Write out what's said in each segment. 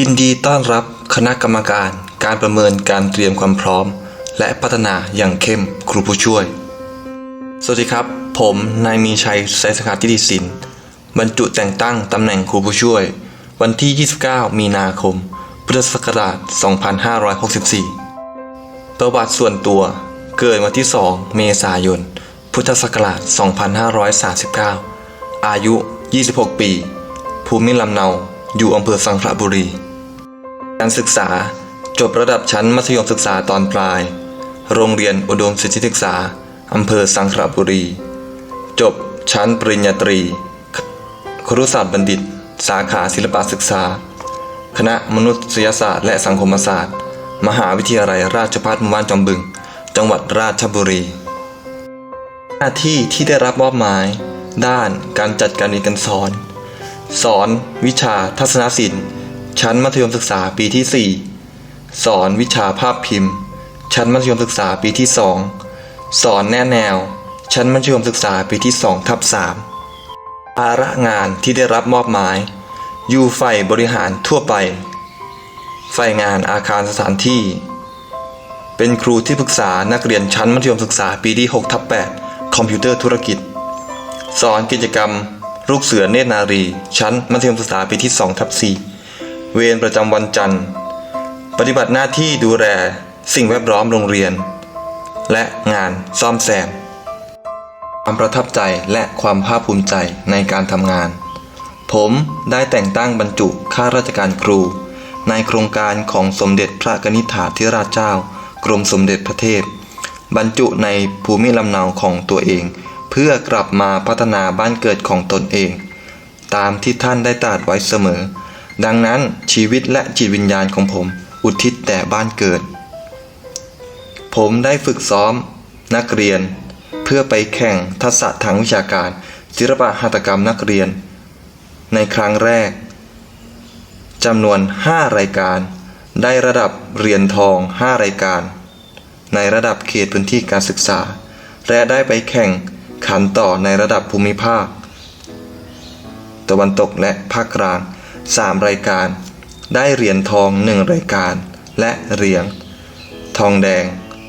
ยินดีต้อนรับคณะกรรมการการประเมินการเตรียมความพร้อม และพัฒนาอย่างเข้มครูผู้ช่วย สวัสดีครับ ผมนายมีชัยไสสกัดทิติสินบรรจุแต่งตั้งตำแหน่งครูผู้ช่วย วันที่ 29 มีนาคม พุทธศักราช 2564 ประวัติส่วนตัวเกิดวันที่ 2 เมษายน พุทธศักราช 2539 อายุ 26 ปี ภูมิลำเนา อยู่อำเภอสังขละบุรี การศึกษา จบระดับชั้นมัธยมศึกษาตอนปลาย โรงเรียนอุดมศิษฐศึกษาอำเภอสังขละบุรี จบชั้นปริญญาตรี ครุศาสตร์บัณฑิต สาขาศิลปศึกษา คณะมนุษยศาสตร์และสังคมศาสตร์ มหาวิทยาลัยราชภัฏหมู่บ้านจอมบึง จังหวัดราชบุรี หน้าที่ที่ได้รับมอบหมาย ด้านการจัดการเรียนการสอน สอน วิชาทัศนศิลป์ ชั้นมัธยมศึกษาปีที่ 4 สอนวิชาภาพพิมพ์ ชั้นมัธยมศึกษาปีที่ 2 สอนแนแนว ชั้นมัธยมศึกษาปีที่2ทับ3ภาระงานที่ได้รับมอบหมาย อยู่ฝ่ายบริหารทั่วไป ฝ่ายงานอาคารสถานที่ เป็นครูที่ปรึกษานักเรียนชั้นมัธยมศึกษาปีที่6ทับ8คอมพิวเตอร์ธุรกิจ สอนกิจกรรมลูกเสือเนตรนารี ชั้นมัธยมศึกษาปีที่2ทับ4 เวรประจำวันจันทร์ ปฏิบัติหน้าที่ดูแลสิ่งแวดล้อมโรงเรียน และงานซ่อมแซม ความประทับใจและความภาคภูมิใจในการทำงาน ผมได้แต่งตั้งบรรจุข้าราชการครู ในโครงการของสมเด็จพระกนิษฐาธิราชเจ้า กรมสมเด็จพระเทพ บรรจุในภูมิลำเนาของตัวเอง เพื่อกลับมาพัฒนาบ้านเกิดของตนเอง ตามที่ท่านได้ตรัสไว้เสมอ ดังนั้นชีวิตและจิตวิญญาณของผมอุทิศแต่บ้านเกิด ผมได้ฝึกซ้อม นักเรียน เพื่อไปแข่งทักษะทางวิชาการ ศิลปะหัตถกรรมนักเรียน ในครั้งแรกจำนวน 5 รายการ ได้ระดับเหรียญทอง 5 รายการ ในระดับเขตพื้นที่การศึกษา และได้ไปแข่งขันต่อในระดับภูมิภาค ตะวันตกและภาคกลาง 3 รายการ ได้เหรียญทอง 1 รายการ และเหรียญทองแดง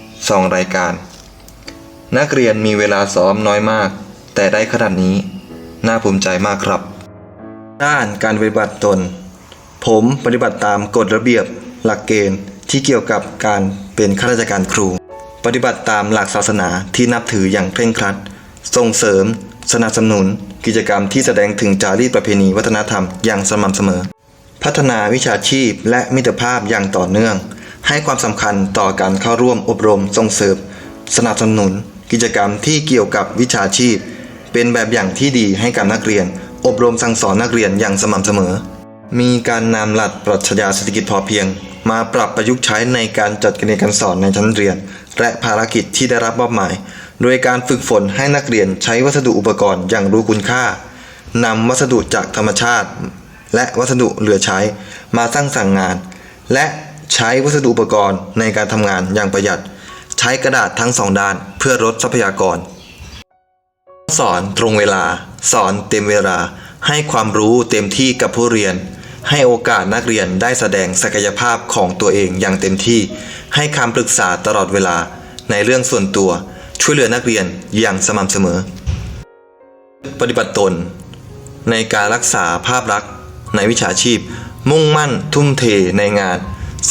2 รายการ นักเรียนมีเวลาซ้อมน้อยมาก แต่ได้ขนาดนี้ น่าภูมิใจมากครับ ด้านการปฏิบัติตน ผมปฏิบัติตามกฎระเบียบหลักเกณฑ์ที่เกี่ยวกับการเป็นข้าราชการครู ปฏิบัติตามหลักศาสนาที่นับถืออย่างเคร่งครัด ส่งเสริม สนับสนุน กิจกรรมที่แสดงถึงจารีตประเพณีวัฒนธรรมอย่างสม่ำเสมอ พัฒนาวิชาชีพและมิตรภาพอย่างต่อเนื่อง ให้ความสำคัญต่อการเข้าร่วมอบรมส่งเสริมสนับสนุน กิจกรรมที่เกี่ยวกับวิชาชีพ เป็นแบบอย่างที่ดีให้กับนักเรียน อบรมสั่งสอนนักเรียนอย่างสม่ำเสมอ มีการนำหลักปรัชญาเศรษฐกิจพอเพียง มาปรับประยุกต์ใช้ในการจัดการเรียนการสอนในชั้นเรียน และภารกิจที่ได้รับมอบหมาย โดยการฝึกฝนให้นักเรียนใช้วัสดุอุปกรณ์อย่างรู้คุณค่านำวัสดุจากธรรมชาติ และวัสดุเหลือใช้มาสร้างสรรค์งาน และใช้วัสดุอุปกรณ์ในการทำงานอย่างประหยัด ใช้กระดาษทั้งสองด้านเพื่อลดทรัพยากร สอนตรงเวลา สอนเต็มเวลา ให้ความรู้เต็มที่กับผู้เรียน ให้โอกาสนักเรียนได้แสดงศักยภาพของตัวเองอย่างเต็มที่ ให้คำปรึกษาตลอดเวลาในเรื่องส่วนตัว ช่วยเหลือนักเรียนอย่างสม่ำเสมอ ปฏิบัติตน ในการรักษาภาพลักษณ์ในวิชาชีพ มุ่งมั่นทุ่มเทในงาน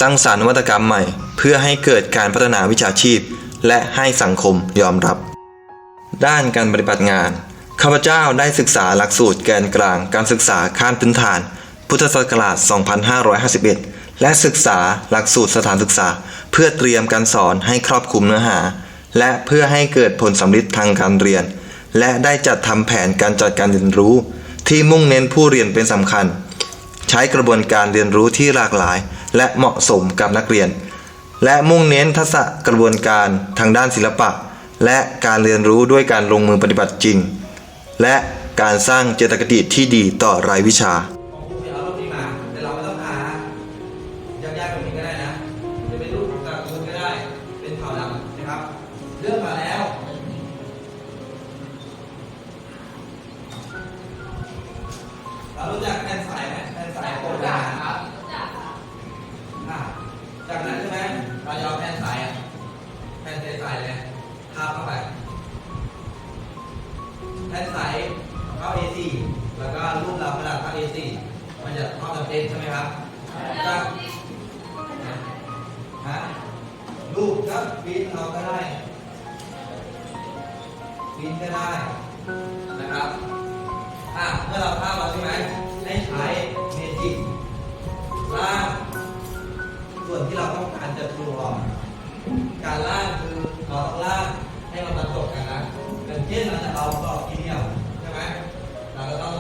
สร้างสารรค์นวัตกรรมใหม่ เพื่อให้เกิดการพัฒนาวิชาชีพ และให้สังคมยอมรับ ด้านการปฏิบัติงานข้าพเจ้าได้ศึกษาหลักสูตรแกนกลางการศึกษาขั้นพื้นฐาน พุทธศักราช 2551 และศึกษาหลักสูตรสถานศึกษา เพื่อเตรียมการสอนให้ครอบคลุมเนื้อหา และเพื่อให้เกิดผลสำลิดทางการเรียน และได้จัดทำแผนการจัดการเรียนรู้ ที่มุ่งเน้นผู้เรียนเป็นสำคัญ ใช้กระบวนการเรียนรู้ที่หลากหลาย และเหมาะสมกับนักเรียน และมุ่งเน้นทักษะกระบวนการทางด้านศิลปะ และการเรียนรู้ด้วยการลงมือปฏิบัติจริง และการสร้างเจตคติที่ดีต่อรายวิชาของคุณเดี๋ยวเอา ลืองมาแล้วเรารู้จักแทนสายไหมแทนสายโครงกาครับจากนั้นใช่ไหมเรายอมแทนสายอะแทนสายเลยทาเข้าไปแทนสายเท่า A4 แล้วก็รูปเราขนาดาษเท่า A4 มันจะเท่ากับเต็ใช่ไหมครับจาก นก็ได้นะครับอะเมื่อเราภาพเราใช่ไหมให้ใช้เมจิกล่างส่วนที่เราต้องการจะทรูออกการล่างคือเราต้องล่างให้มันบรรจบกันนะอย่างเช่นเราจะเอากรอบสี่เหลี่ยมใช่ไหมเราก็ต้อง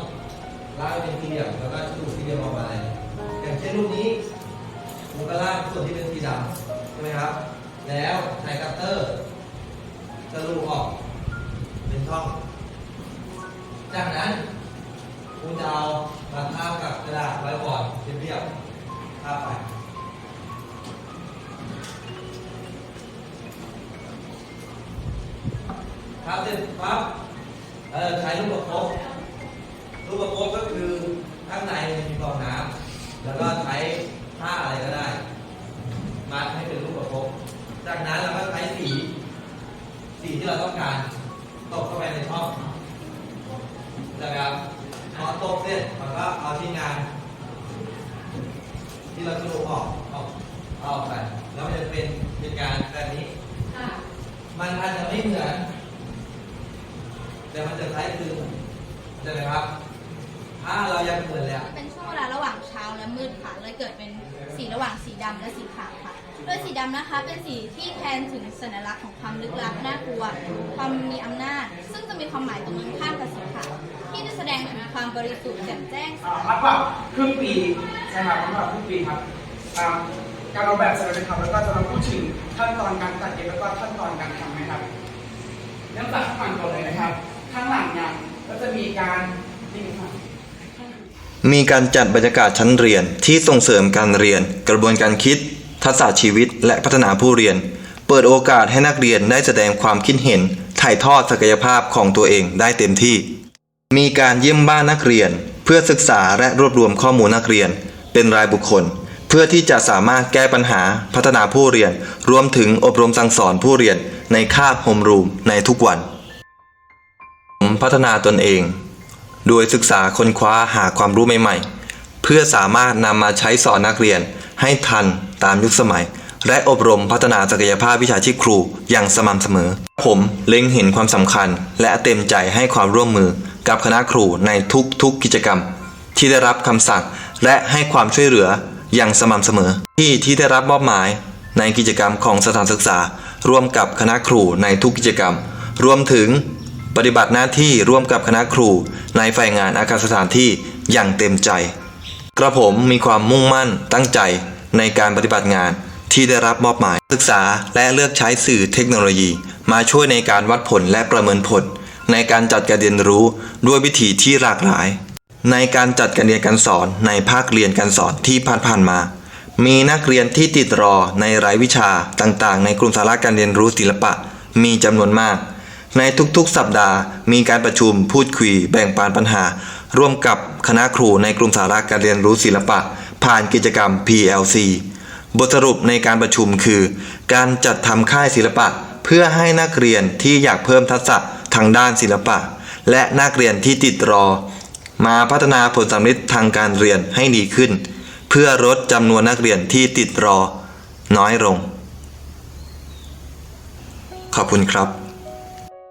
ล่างเป็นสี่เหลี่ยมแล้วก็สูสี่เหลี่ยมออกมาเลยอย่างเช่นรูปนี้ผมก็ล่างส่วนที่เป็นสีดำใช่ไหมครับ แล้วใช้คัตเตอร์จะรูออก ช่อง จากนั้นคุณจะเอามาทาบกับกระดาษไว้บอร์ดเรียบๆทาบไปครับเสร็จปั๊บเออใช้ลูกประคบลูกประคบก็คือข้างในมีฟองน้ำแล้วก็ใช้ผ้าอะไรก็ได้ มัดให้เป็นลูกประคบจากนั้นเราก็ใช้สี สีที่เราต้องการตกเข้าไปในช่องนะครับพอตกเสร็จเราก็เอาชิ้นงาน ที่เราจะลูกออกออกเอาออกไปแล้วมันจะเป็นเป็นการแบบนี้ ค่ะ มันอาจจะไม่เหมือน แต่มันจะคล้ายคลึงใช่ไหมครับ ถ้าเรายังเหมือนแล้ว เป็นช่วงเวลาระหว่างเช้าและมืดค่ะเลยเกิดเป็นสีระหว่างสีดำและสีขาวค่ะ โดยสีดำนะคะเป็นสีที่แทนถึงสัญลักษณ์ของความลึกลับน่ากลัว ความมีอำนาจ ซึ่งจะมีความหมายตรงกันข้ามกับสีขาวที่จะแสดงถึงความบริสุทธิ์แจ่มแจ้ง อ่ารับแบบครึ่งปีใช่ครับรับแบบครึ่งปีครับอ่า การออกแบบสร็จแล้วนะครับแล้วก็จะมาพูดถึงขั้นตอนการตัดเย็บแล้วก็ขั้นตอนการทำนะครับเริ่มจากข้างหลังก่อนเลยนะครับ ข้างหลังเนี่ยก็จะมีการนี่ครับมีการจัดบรรยากาศชั้นเรียนที่ส่งเสริมการเรียน กระบวนการคิด ทักษะชีวิต และพัฒนาผู้เรียน เปิดโอกาสให้นักเรียนได้แสดงความคิดเห็น ถ่ายทอดศักยภาพของตัวเองได้เต็มที่ มีการเยี่ยมบ้านนักเรียน เพื่อศึกษาและรวบรวมข้อมูลนักเรียน เป็นรายบุคคล เพื่อที่จะสามารถแก้ปัญหาพัฒนาผู้เรียน รวมถึงอบรมสั่งสอนผู้เรียนในคาบโฮมรูมในทุกวัน ผมพัฒนาตนเอง โดยศึกษาค้นคว้าหาความรู้ใหม่ๆ เพื่อสามารถนำมาใช้สอนนักเรียนให้ทันตามยุคสมัย และอบรมพัฒนาศักยภาพวิชาชีพครูอย่างสม่ำเสมอ ผมเล็งเห็นความสำคัญ และเต็มใจให้ความร่วมมือกับคณะครูในทุกๆกิจกรรม ที่ได้รับคำสั่งและให้ความช่วยเหลือ อย่างสม่ำเสมอ ที่ที่ได้รับมอบหมายในกิจกรรมของสถานศึกษา ร่วมกับคณะครูในทุกกิจกรรม รวมถึงปฏิบัติหน้าที่ร่วมกับคณะครูในฝ่ายงานอาคารสถานที่อย่างเต็มใจ กระผมมีความมุ่งมั่นตั้งใจในการปฏิบัติงานที่ได้รับมอบหมายศึกษาและเลือกใช้สื่อเทคโนโลยี มาช่วยในการวัดผลและประเมินผล ในการจัดการเรียนรู้ด้วยวิธีที่หลากหลาย ในการจัดการเรียนการสอนในภาคเรียนการสอนที่ผ่านๆมา มีนักเรียนที่ติดรอในรายวิชาต่างๆ ในกลุ่มสาระการเรียนรู้ศิลปะ มีจำนวนมาก ในทุกๆ สัปดาห์ มีการประชุมพูดคุย แบ่งปันปัญหา ร่วมกับคณะครูในกลุ่มสาระการเรียนรู้ศิลปะ ผ่านกิจกรรม PLC บทสรุปในการประชุมคือ การจัดทำค่ายศิลปะ เพื่อให้นักเรียนที่อยากเพิ่มทักษะทางด้านศิลปะ และนักเรียนที่ติดรอ มาพัฒนาผลสำเร็จทางการเรียนให้ดีขึ้น เพื่อลดจำนวนนักเรียนที่ติดรอน้อยลง ขอบคุณครับ